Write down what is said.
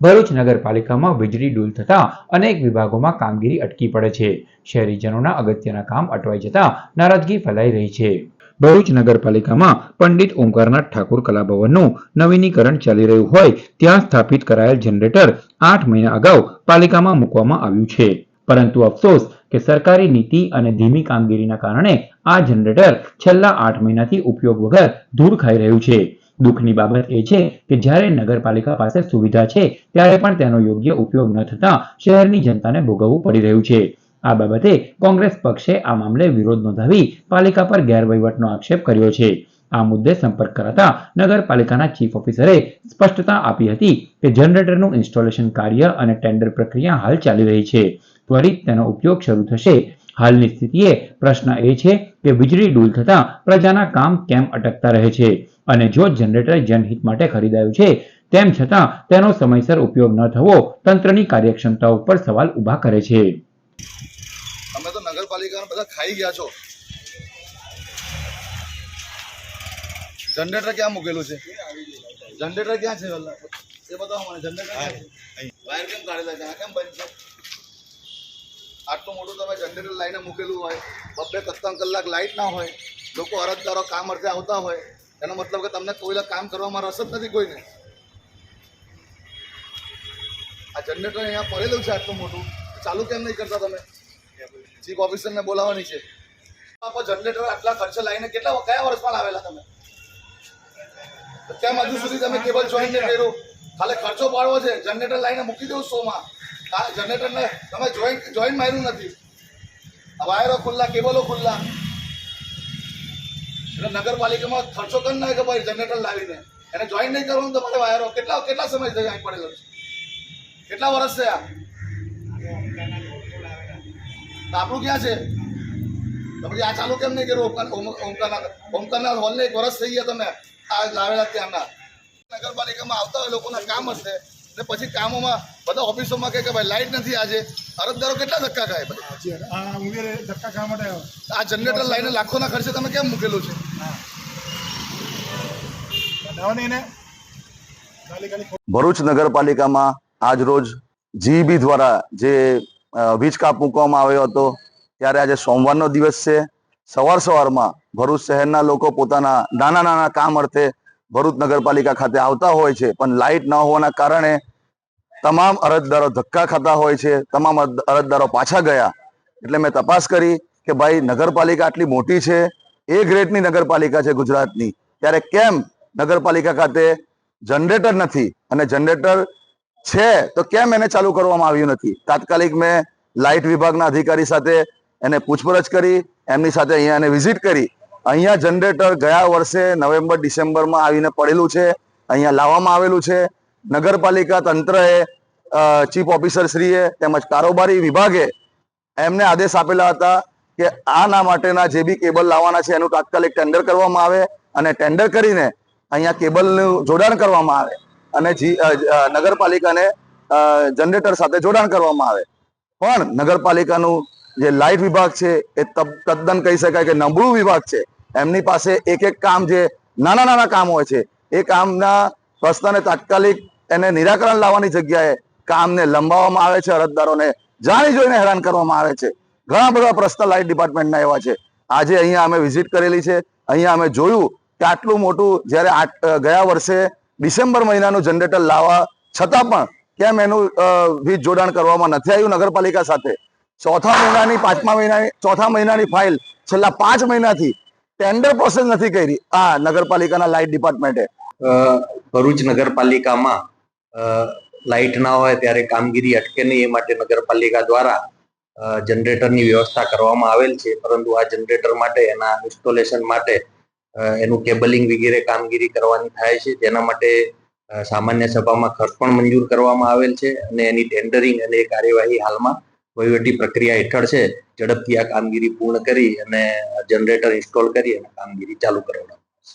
ભરૂચ નગરપાલિકામાં વીજળી ડૂલ થતા અનેક વિભાગોમાં કામગીરી અટકી પડે છે. શહેરીજનોના અગત્યના કામ અટવાઈ જતા નારાજગી ફેલાઈ રહી છે. ભરૂચ નગરપાલિકામાં પંડિત ઓમકારનાથ ઠાકુર કલાભવનનું નવીનીકરણ ચાલી રહ્યું હોય ત્યાં સ્થાપિત કરાયેલ જનરેટર આઠ મહિના અગાઉ પાલિકામાં મૂકવામાં આવ્યું છે. પરંતુ અફસોસ કે સરકારી નીતિ અને ધીમી કામગીરીના કારણે આ જનરેટર છેલ્લા આઠ મહિનાથી ઉપયોગ વગર ધૂળ ખાઈ રહ્યું છે. દુઃખની બાબત એ છે કે જ્યારે નગરપાલિકા પાસે સુવિધા છે, ત્યારે પણ તેનો યોગ્ય ઉપયોગ ન થતા શહેરની જનતાને ભોગવવું પડી રહ્યું છે. આ બાબતે કોંગ્રેસ પક્ષે આ મામલે વિરોધ નોંધાવી પાલિકા પર ગેરવહીવટનો આક્ષેપ કર્યો છે. આ મુદ્દે સંપર્ક કરાતા નગરપાલિકાના ચીફ ઓફિસરે સ્પષ્ટતા આપી હતી કે જનરેટરનું ઇન્સ્ટોલેશન કાર્ય અને ટેન્ડર પ્રક્રિયા હાલ ચાલી રહી છે. ત્વરિત તેનો ઉપયોગ શરૂ થશે હાલની સ્થિતિએ પ્રશ્ન એ છે કે વીજળી ડૂલ થતા પ્રજાના કામ કેમ અટકતા રહે છે? અને જો જનરેટર જનહિત માટે ખરીદાયું છે તેમ છતાં તેનો સમયસર ઉપયોગ ન થવો તંત્રની કાર્યક્ષમતા ઉપર સવાલ ઊભા કરે છે. તમે તો નગરપાલિકાના બધા ખાઈ ગયા છો. જનરેટર ક્યાં મૂકેલું છે? જનરેટર ક્યાં છે? એ બતાવો મને. જનરેટર વાયર કેમ કાઢેલા છે? આ કેમ બંધ છે? આટલું મોટું તમે જનરેટર લાઈને મૂકેલું હોય બબે ત્રણ કલાક લાઇટ ના હોય, લોકો અરજદારો કામ અર્થે આવતા હોય, એનો મતલબ કે તમને કોઈ કામ કરવામાં રસ જ નથી કોઈને. આ જનરેટર અહીંયા પડેલું છે આટલું મોટું. ચાલુ કેમ નહીં કરતા તમે? ચીફ ઓફિસરને બોલાવવાની છે. જનરેટર આટલા ખર્ચે લાવીને કેટલા કયા વર્ષમાં લાવેલા તમે? કેમ હજુ સુધી તમે કેબલ જોઈન કર્યું? ખાલી ખર્ચો પાડવો છે જનરેટર લાઈને મૂકી દઉં શોમાં આ જનરેટરને તમે જોઈન જોઈન માર્યું નથી. વાયરો ખુલ્લા કેબલો ખુલ્લા. એટલે નગરપાલિકામાં ખર્ચો કરી નાખે ભાઈ જનરેટર લાવીને. એને જોઈન નહીં કરવાનું તમારે વાયરો કેટલા કેટલા સમય થઈ અહીં પડેલો છે? કેટલા વર્ષ છે આ આપણું ક્યાં છે? તમે આ ચાલુ કેમ નહીં કર્યું? ઓમકારનાથ ઓમ- ઓમકારના ઓમકારના હોલને એક વર્ષ થઈ ગયા તમે. આ લાવેલા ત્યાંના. નગરપાલિકામાં આવતા હોય લોકોના કામ હશે. ને પછી કામોમાં બધા ઓફિસોમાં કહે કે ભાઈ લાઇટ નથી આજે. અરજદારો કેટલા ધક્કા ખાય ભાઈ? ધક્કા ખાવા માટે આ જનરેટર લાઈને લાખોના ખર્ચે તમે કેમ મૂકેલું છે? ભરૂચ નગરપાલિકામાં આજ રોજ જીઈબી દ્વારા જે વીજ કાપ મૂકવામાં આવ્યો હતો ત્યારે આજે સોમવારનો દિવસ છે. સવાર સવારમાં ભરૂચ શહેરના લોકો પોતાના નાના નાના કામ અર્થે ભરૂચ નગરપાલિકા ખાતે આવતા હોય છે પણ લાઇટ ન હોવાના કારણે તમામ અરજદારો ધક્કા ખાતા હોય છે, તમામ અરજદારો પાછા ગયા. એટલે મેં તપાસ કરી કે ભાઈ નગરપાલિકા આટલી મોટી છે, એ ગ્રેડની નગરપાલિકા છે ગુજરાતની. ત્યારે કેમ નગરપાલિકા ખાતે જનરેટર નથી અને જનરેટર છે તો કેમ એને ચાલુ કરવામાં આવ્યું નથી? તાત્કાલિક મેં લાઇટ વિભાગના અધિકારી સાથે એને પૂછપરછ કરી, એમની સાથે અહીંયા એને વિઝિટ કરી. અહીંયા જનરેટર ગયા વર્ષે નવેમ્બર, ડિસેમ્બરમાં આવીને પડેલું છે, અહીંયા લાવવામાં આવેલું છે. નગરપાલિકા તંત્રએ ચીફ ઓફિસર શ્રીએ તેમજ કારોબારી વિભાગે એમને આદેશ આપેલા હતા કે આના માટેના જે બી કેબલ લાવવાના છે એનું તાત્કાલિક ટેન્ડર કરવામાં આવે અને ટેન્ડર કરીને અહીંયા કેબલનું જોડાણ કરવામાં આવે અને નગરપાલિકાને જનરેટર સાથે જોડાણ કરવામાં આવે. પણ નગરપાલિકાનું જે લાઇટ વિભાગ છે એ તદ્દન કહી શકાય કે નબળું વિભાગ છે. એમની પાસે એક એક કામ જે નાના નાના કામ હોય છે, એ કામના પ્રશ્નને તાત્કાલિક એને નિરાકરણ લાવવાની જગ્યાએ કામને લંબાવવામાં આવે છે અરજદારોને. જાણી જોઈને હેરાન કરવામાં આવે છે. ઘણા બધા પ્રશ્ન લાઇટ ડિપાર્ટમેન્ટના એવા છે. આજે અહીંયા અમે વિઝિટ કરેલી છે. અહીંયા અમે જોયું કે આટલું મોટું જ્યારે ગયા વર્ષે ડિસેમ્બર મહિનાનું જનરેટર લાવવા છતાં પણ કેમ એનું વીજ જોડાણ કરવામાં નથી આવ્યું નગરપાલિકા સાથે. ચોથા મહિનાની, પાંચમા મહિનાની, ચોથા મહિનાની ફાઇલ છેલ્લા પાંચ મહિનાથી ટેન્ડર પ્રોસેસ નથી કરી આ નગરપાલિકાના લાઇટ ડિપાર્ટમેન્ટે. ભરૂચ નગરપાલિકામાં લાઇટ ના હોય ત્યારે કામગીરી અટકે નહીં, એ માટે નગરપાલિકા દ્વારા જનરેટરની વ્યવસ્થા કરવામાં આવેલ છે. પરંતુ આ જનરેટર માટે, એના ઇન્સ્ટોલેશન માટે એનું કેબલિંગ વગેરે કામગીરી કરવાની થાય છે. જેના માટે સામાન્ય સભામાં ખર્ચ પણ મંજૂર કરવામાં આવેલ છે અને એની ટેન્ડરિંગ અને એ કાર્યવાહી હાલમાં વહીવટી પ્રક્રિયા હેઠળ છે. ઝડપથી આ કામગીરી પૂર્ણ કરી અને જનરેટર ઇન્સ્ટોલ કરી અને કામગીરી ચાલુ કરવાનું